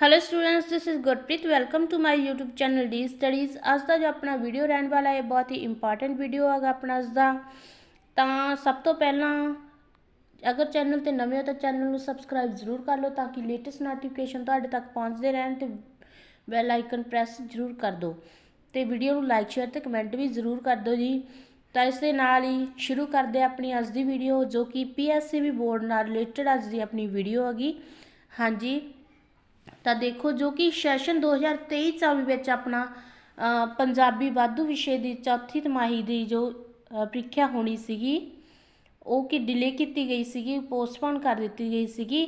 Hello students this is Gurpreet welcome to my YouTube channel D studies ਅੱਜ ਦਾ ਜੋ ਆਪਣਾ ਵੀਡੀਓ ਰਹਿਣ ਵਾਲਾ ਹੈ ਬਹੁਤ ਹੀ ਇੰਪੋਰਟੈਂਟ ਵੀਡੀਓ ਹੈਗਾ ਆਪਣਾ ਅੱਜ ਦਾ ਤਾਂ ਸਭ ਤੋਂ ਪਹਿਲਾਂ ਅਗਰ ਚੈਨਲ ਤੇ ਨਵੇਂ ਹੋ ਤਾਂ ਚੈਨਲ ਨੂੰ ਸਬਸਕ੍ਰਾਈਬ ਜ਼ਰੂਰ ਕਰ ਲਓ ਤਾਂ ਕਿ ਲੇਟੈਸਟ ਨੋਟੀਫਿਕੇਸ਼ਨ ਤੁਹਾਡੇ ਤੱਕ ਪਹੁੰਚਦੇ ਰਹਿਣ ਤੇ ਬੈਲ ਆਈਕਨ ਪ੍ਰੈਸ ਜ਼ਰੂਰ ਕਰ ਦਿਓ ਤੇ ਵੀਡੀਓ ਨੂੰ ਲਾਈਕ ਸ਼ੇਅਰ ਤੇ ਕਮੈਂਟ ਵੀ ਜ਼ਰੂਰ ਕਰ ਦਿਓ ਜੀ ਤਾਂ ਇਸ ਦੇ ਨਾਲ ਹੀ ਸ਼ੁਰੂ ਕਰਦੇ ਹਾਂ ਆਪਣੀ ਅੱਜ ਦੀ ਵੀਡੀਓ ਜੋ ਕਿ ਪੀਐਸਸੀਬੀ ਬੋਰਡ ਨਾਲ ਰਿਲੇਟਡ ਅੱਜ ਦੀ ਆਪਣੀ ਵੀਡੀਓ ਹੈਗੀ ਹਾਂਜੀ ਤਾਂ ਦੇਖੋ ਜੋ ਕਿ ਸੈਸ਼ਨ 2023-24 ਵਿੱਚ ਆਪਣਾ ਅ, ਪੰਜਾਬੀ ਵਾਧੂ ਵਿਸ਼ੇ ਦੀ ਚੌਥੀ ਤਿਮਾਹੀ ਦੀ ਜੋ ਅ, ਪ੍ਰੀਖਿਆ ਹੋਣੀ ਸੀਗੀ ਉਹ ਕਿ ਡਿਲੇ ਕੀਤੀ ਗਈ ਸੀਗੀ ਪੋਸਟਪੋਨ ਕਰ ਦਿੱਤੀ ਗਈ ਸੀਗੀ।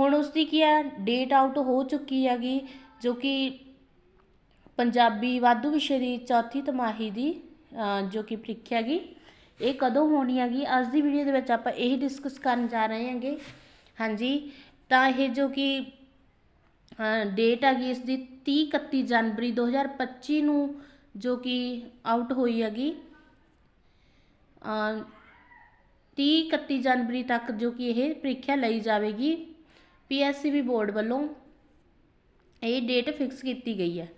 ਹੁਣ ਉਸ ਦੀ ਕੀ ਹੈ ਡੇਟ ਆਊਟ ਹੋ ਚੁੱਕੀ ਹੈਗੀ ਜੋ ਕਿ ਪੰਜਾਬੀ ਵਾਧੂ ਵਿਸ਼ੇ ਦੀ ਚੌਥੀ ਤਿਮਾਹੀ ਦੀ ਅ, ਜੋ ਕਿ ਪ੍ਰੀਖਿਆ ਹੈਗੀ ਇਹ ਕਦੋਂ ਹੋਣੀ ਹੈਗੀ ਅੱਜ ਦੀ ਵੀਡੀਓ ਦੇ ਵਿੱਚ ਆਪਾਂ ਇਹੀ ਡਿਸਕਸ ਕਰਨ ਜਾ ਰਹੇ ਹਾਂਗੇ। ਹਾਂਜੀ ਤਾਂ ਇਹ ਜੋ ਕਿ ਡੇਟ ਹੈਗੀ ਇਸ ਦੀ 30 31 ਜਨਵਰੀ 2025 ਨੂੰ ਜੋ ਕਿ ਆਊਟ ਹੋਈ ਹੈਗੀ। ਅ, 30 31 ਜਨਵਰੀ ਤੱਕ ਜੋ ਕਿ ਇਹ ਪ੍ਰੀਖਿਆ ਲਈ ਜਾਵੇਗੀ। ਪੀਐਸਸੀਬੀ ਬੋਰਡ ਵੱਲੋਂ ਇਹ ਡੇਟ ਫਿਕਸ ਕੀਤੀ ਗਈ ਹੈ।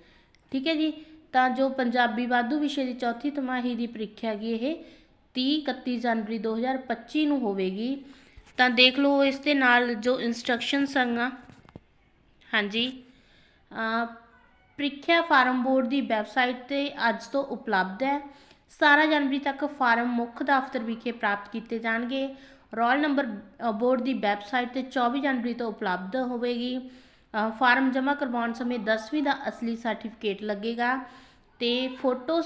ਠੀਕ ਹੈ ਜੀ? ਤਾਂ ਜੋ ਪੰਜਾਬੀ ਵਾਧੂ ਵਿਸ਼ੇ ਦੀ ਚੌਥੀ ਤਿਮਾਹੀ ਦੀ ਪ੍ਰੀਖਿਆ ਹੈਗੀ ਇਹ 30 31 ਜਨਵਰੀ 2025 ਨੂੰ ਹੋਵੇਗੀ। ਤਾਂ ਦੇਖ ਲਓ ਇਸ ਦੇ ਨਾਲ ਜੋ ਇਨਸਟਰਕਸ਼ਨਸ ਹੈਗਾ ਹਾਂਜੀ। ਪ੍ਰੀਖਿਆ ਫਾਰਮ ਬੋਰਡ ਦੀ ਵੈਬਸਾਈਟ ਤੇ ਅੱਜ ਤੋਂ ਉਪਲਬਧ ਹੈ। 17 ਜਨਵਰੀ ਤੱਕ ਫਾਰਮ ਮੁੱਖ ਦਫ਼ਤਰ ਵਿਖੇ ਪ੍ਰਾਪਤ ਕੀਤੇ ਜਾਣਗੇ। ਰੋਲ ਨੰਬਰ ਬੋਰਡ ਦੀ ਵੈਬਸਾਈਟ ਤੇ 24 ਜਨਵਰੀ ਤੋਂ ਉਪਲਬਧ ਹੋਵੇਗੀ। ਫਾਰਮ ਜਮ੍ਹਾਂ ਕਰਵਾਉਣ ਸਮੇਂ 10ਵੀਂ ਦਾ ਅਸਲੀ ਸਰਟੀਫਿਕੇਟ ਲੱਗੇਗਾ ਤੇ ਫੋਟੋ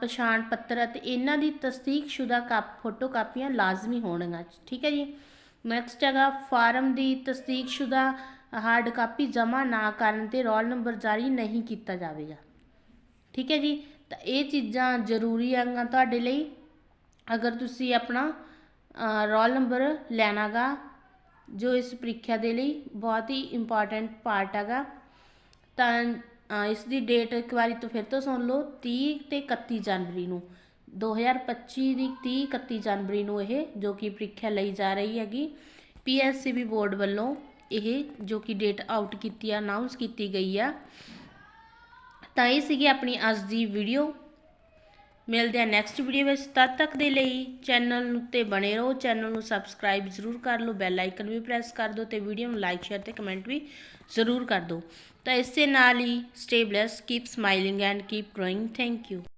ਪਛਾਣ ਪੱਤਰ ਅਤੇ ਇਹਨਾਂ ਦੀ ਤਸਦੀਕਸ਼ੁਦਾ ਕਾਪ ਫੋਟੋ ਕਾਪੀਆਂ ਲਾਜ਼ਮੀ ਹੋਣਗੀਆਂ। ਠੀਕ ਹੈ ਜੀ। ਨੈਕਸਟ ਹੈਗਾ ਫਾਰਮ ਦੀ ਤਸਦੀਕਸ਼ੁਦਾ ਹਾਰਡ ਕਾਪੀ ਜਮ੍ਹਾਂ ਨਾ ਕਰਨ ਤੇ ਰੋਲ ਨੰਬਰ ਜਾਰੀ ਨਹੀਂ ਕੀਤਾ ਜਾਵੇਗਾ। ਠੀਕ ਹੈ ਜੀ? ਤਾਂ ਇਹ ਚੀਜ਼ਾਂ ਜ਼ਰੂਰੀ ਹੈਗੀਆਂ ਤੁਹਾਡੇ ਲਈ। ਅਗਰ ਤੁਸੀਂ ਆਪਣਾ ਰੋਲ ਨੰਬਰ ਲੈਣਾਗਾ, ਜੋ ਇਸ ਪ੍ਰੀਖਿਆ ਦੇ ਲਈ ਬਹੁਤ ਹੀ ਇੰਪੋਰਟੈਂਟ ਪਾਰਟ ਹੈਗਾ, ਤਾਂ ਇਸ ਦੀ ਡੇਟ ਇੱਕ ਵਾਰੀ ਤੋਂ ਫਿਰ ਤੋਂ ਸੁਣ ਲਓ 30 ਤੇ 31 ਜਨਵਰੀ ਨੂੰ। 2025 ਦੀ 30 31 ਜਨਵਰੀ ਨੂੰ ਇਹ ਜੋ ਕਿ ਪ੍ਰੀਖਿਆ ਲਈ ਜਾ ਰਹੀ ਹੈਗੀ ਪੀਐਸਸੀਬੀ ਬੋਰਡ ਵੱਲੋਂ ਇਹ ਜੋ ਕਿ ਡੇਟ ਆਊਟ ਕੀਤੀ ਆ ਅਨਾਉਂਸ ਕੀਤੀ ਗਈ ਆ, ਤਾਂ ਇਹ ਸੀਗੀ ਆਪਣੀ ਅੱਜ ਦੀ ਵੀਡੀਓ ਮਿਲਦੇ ਆ ਨੈਕਸਟ ਵੀਡੀਓ ਵਿੱਚ। ਤਦ ਤੱਕ ਦੇ ਲਈ ਚੈਨਲ ਨੂੰ ਤੇ ਬਣੇ ਰਹੋ। ਚੈਨਲ ਨੂੰ ਸਬਸਕ੍ਰਾਈਬ ਜ਼ਰੂਰ ਕਰ ਲਓ। ਬੈਲ ਆਈਕਨ ਵੀ ਪ੍ਰੈਸ ਕਰ ਦਿਓ ਤੇ ਵੀਡੀਓ ਨੂੰ ਲਾਈਕ ਸ਼ੇਅਰ ਤੇ ਕਮੈਂਟ ਵੀ ਜ਼ਰੂਰ ਕਰ ਦਿਓ। ਤਾਂ ਇਸ ਦੇ ਨਾਲ ਹੀ stay blessed keep smiling and keep growing thank you